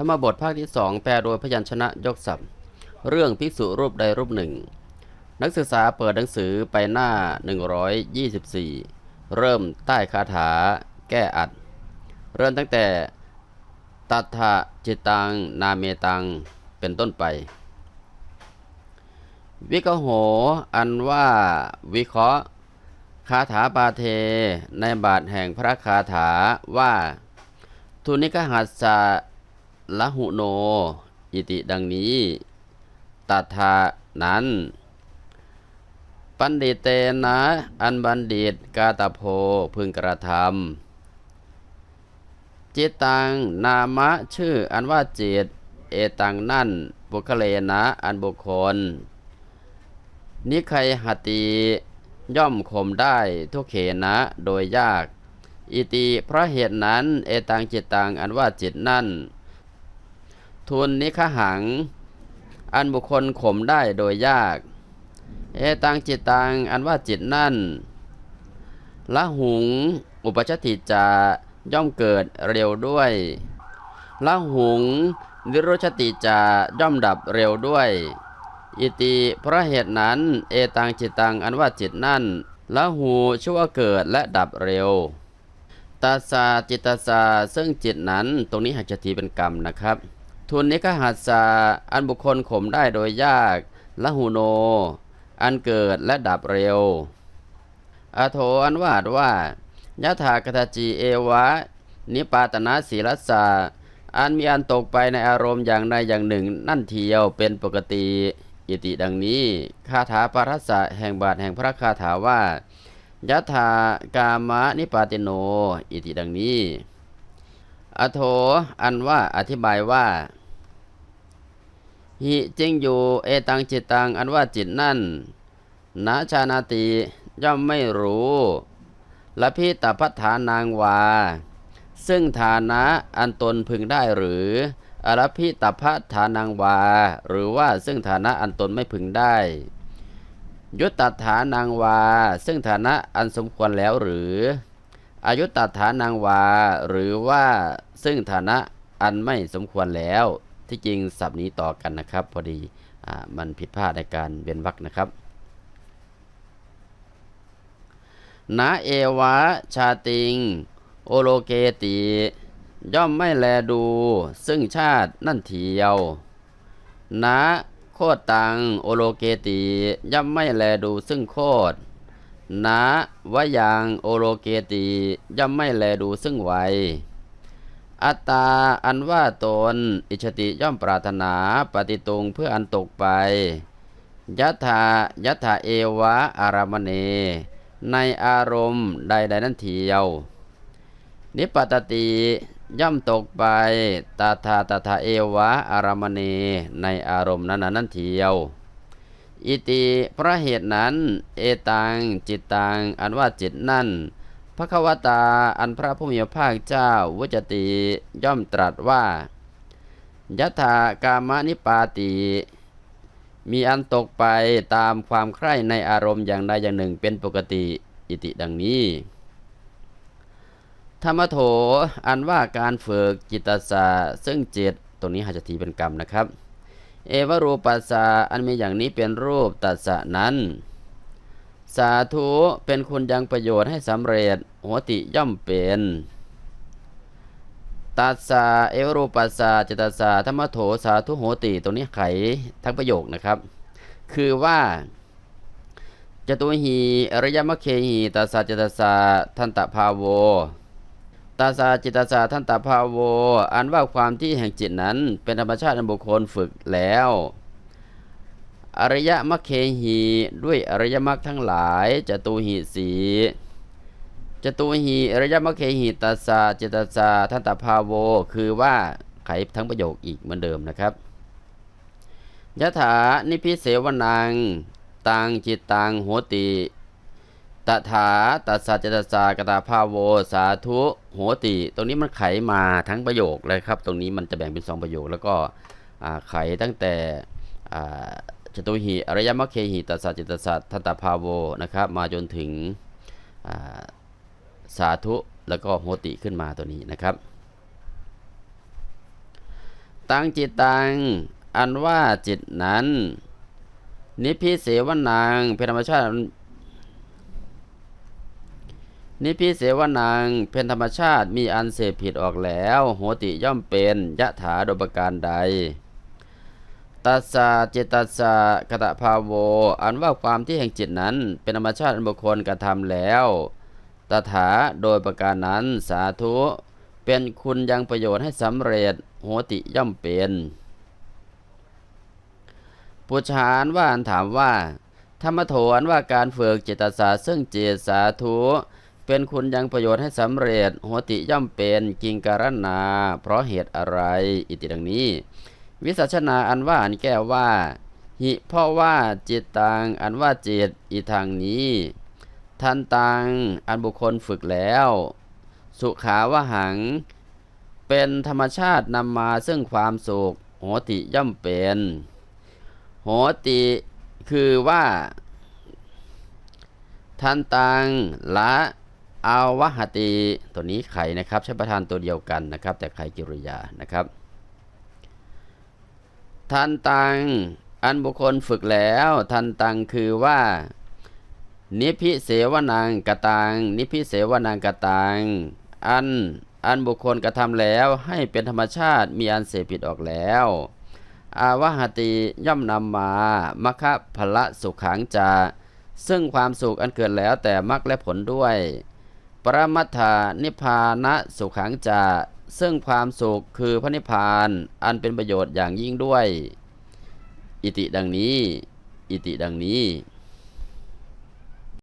ธรรมบทภาคที่สองแปลโดยพยัญชนะยกศัพท์ เรื่องภิกษุรูปใดรูปหนึ่ง นักศึกษาเปิดหนังสือไปหน้า 124 เริ่มใต้คาถา แก้อัด เริ่มตั้งแต่ตัทธะจิตตัง นาเมตัง เป็นต้นไป วิกโห อันว่าวิเคราะห์ คาถาปาเท ในบาทแห่งพระคาถาว่า ทุนิกหัสสะ ละหุโน อิติดังนี้ตัทธานั้น ปันดิเตนะอันบัณฑิตกาตาโพพึงกระทำจิตตังนามะชื่ออันว่าจิต เอตังนั่น บุคเลนะอันบุคคล นิใครหติย่อมข่มได้ทุกเขนะโดยยาก อิติเพราะเหตุนั้น เอตังจิตตังอันว่าจิตนั่น ทุนนิคหัง อันบุคคลข่มได้โดยยาก เอตังจิตตัง อันว่าจิตนั่น ละหุง อุปชติจาย่อมเกิดเร็วด้วย ละหุง นิโรชติจาย่อมดับเร็วด้วย อิติเพราะเหตุนั้น เอตังจิตตัง อันว่าจิตนั่น ละหูชื่วเกิดและดับเร็วตาสาจิตตาสาซึ่งจิตนั้น ตรงนี้หักจะทีเป็นกรรมนะครับ ทุนนิกหัสสาอันบุคคลข่มได้โดยยากละหูโน อันเกิดและดับเร็วอโถอันวาดว่ายะถากตจีเอวะ นิปาตนาศีลสาอันมีอันตกไปในอารมณ์อย่างใดอย่างหนึ่ง นั่นเทียวเป็นปกติอิติดังนี้คาถาปารัสสะแห่งบาทแห่งพระคาถาว่ายะถากามะนิปาติโน อิติดังนี้ อโถอันว่าอธิบายว่า หิจริงอยู่เอตังจิตตังอันว่าจิตนั่นนาชานาติย่อมไม่รู้ละพิตพัฏฐานางวา ซึ่งฐานะอันตนพึงได้หรือ อรพิตพัฏฐานังวา หรือว่าซึ่งฐานะอันตนไม่พึงได้ ยุตตฐานังวา ซึ่งฐานะอันสมควรแล้วหรือ อายุตตฐานังวา หรือว่าซึ่งฐานะอันไม่สมควรแล้ว ที่จริงศัพท์นี้ต่อกันนะครับ พอดีอมันผิดพลาดในการเวียนวรรคนะครับนาเอวะชาติง โอโลเกติ ย่อมไม่แลดู ซึ่งชาตินั่นเทียวนาโคตตัง โอโลเกติ ย่อมไม่แลดูซึ่งโคตนาวยังโอโลเกติ ย่อมไม่แลดูซึ่งไว อัตตาอันว่าตน อิชติย่อมปรารถนาปฏิตุงเพื่ออันตกไปยัตถายัตถาเอวะอารามเน ในอารมณ์ใดๆนั้นเทียว นิปตติย่อมตกไปตาธาตถาเอวะอารามเน ในอารมณ์นั้นนั้นเทียว อิติพระเหตุนั้น เอตังจิตตังอันว่าจิตนั่น พระควตาอันพระผู้มีพระภาคเจ้าวุจติย่อมตรัสว่ายถากามนิปาติ มีอันตกไปตามความใคร่ในอารมณ์อย่างใดอย่างหนึ่งเป็นปกติอิติดังนี้ ธรรมโถอันว่าการฝึกจิตตสาซึ่งจิตตรงนี้หาจทีเป็นกรรมนะครับ เอวรูปัสสะอันมีอย่างนี้เป็นรูปตัสสะนั้น สาธุเป็นคุณยังประโยชน์ให้สำเร็จ หัวติย่อมเป็นตัสสะเอวรูปัสสะจิตตสาธรรมโถสาธุโหติตรงนี้ไขทั้งประโยคนะครับ คือว่าจตุหีอริยมคเคหีตัสสะจิตตสาทันตภาโวตาสาจิตาสาท่านตภาโว อันว่าความที่แห่งจิตนั้นเป็นธรรมชาติอันบุคคลฝึกแล้ว อริยมรรคเคหีด้วยอริยมรรคทั้งหลายจตุหีสีจตุหีอริยมรรคเคหีตาสาจิตตาสาท่านตภาโว คือว่าไขทั้งประโยคอีกเหมือนเดิมนะครับยถานิพิเสวนังตังจิตตังโหติตถาตัสสะจตสากตาภาโว สาธุโหติ ตรงนี้มันไขมาทั้งประโยคเลยครับ ตรงนี้มันจะแบ่งเป็นสองประโยค แล้วก็ไขตั้งแต่ จตุหิอริยมรรคเคหิตัสสะเจตสาทันตาภาโวนะครับ มาจนถึงสาธุแล้วก็โหติขึ้นมาตัวนี้นะครับ ตังจิตตังอันว่าจิตนั้น นิพิเสวนางเป็นธรรมชาตินิพิเสวนางเป็นธรรมชาติมีอันเสพผิดออกแล้ว โหติย่อมเป็นยะถาโดยประการใด ตัสสะจิตตัสสะกตภาโว อันว่าความที่แห่งจิตนั้น เป็นธรรมชาติอันบุคคลกระทำแล้วตถาโดยประการนั้นสาธุ เป็นคุณยังประโยชน์ให้สำเร็จโหติย่อมเป็นปุชานว่าอันถามว่า ธรรมโถอันว่าการฝึกจิตตสาซึ่งเจตสาธุ เป็นคุณยังประโยชน์ให้สำเร็จโหติย่อมเป็นกิงการนา เพราะเหตุอะไร อิติดังนี้ วิสัชนาอันว่าอันแก้ว่า หิเพราะว่าจิตตังอันว่าจิตอีทางนี้ ทันตังอันบุคคลฝึกแล้ว สุขาวหัง เป็นธรรมชาตินำมาซึ่งความสุขโหติย่อมเป็น โหติคือว่า ทันตังละอาวหติ ตัวนี้ไขนะครับ ใช้ประธานตัวเดียวกันนะครับ แต่ไขกิริยานะครับ ทันตัง อันบุคคลฝึกแล้ว ทันตังคือว่า นิพิเสวนังกตัง นิพิเสวนังกตัง อัน อันบุคคลกระทำแล้วให้เป็นธรรมชาติมีอันเสพผิดออกแล้ว อาวหติย่อมนำมามะคะพละสุขขังจาซึ่งความสุขอันเกิดแล้วแต่มรรคและผลด้วย ปรมัตถานิพานะสุขขังจา ซึ่งความสุขคือพระนิพพานอันเป็นประโยชน์อย่างยิ่งด้วย อิติดังนี้ อิติดังนี้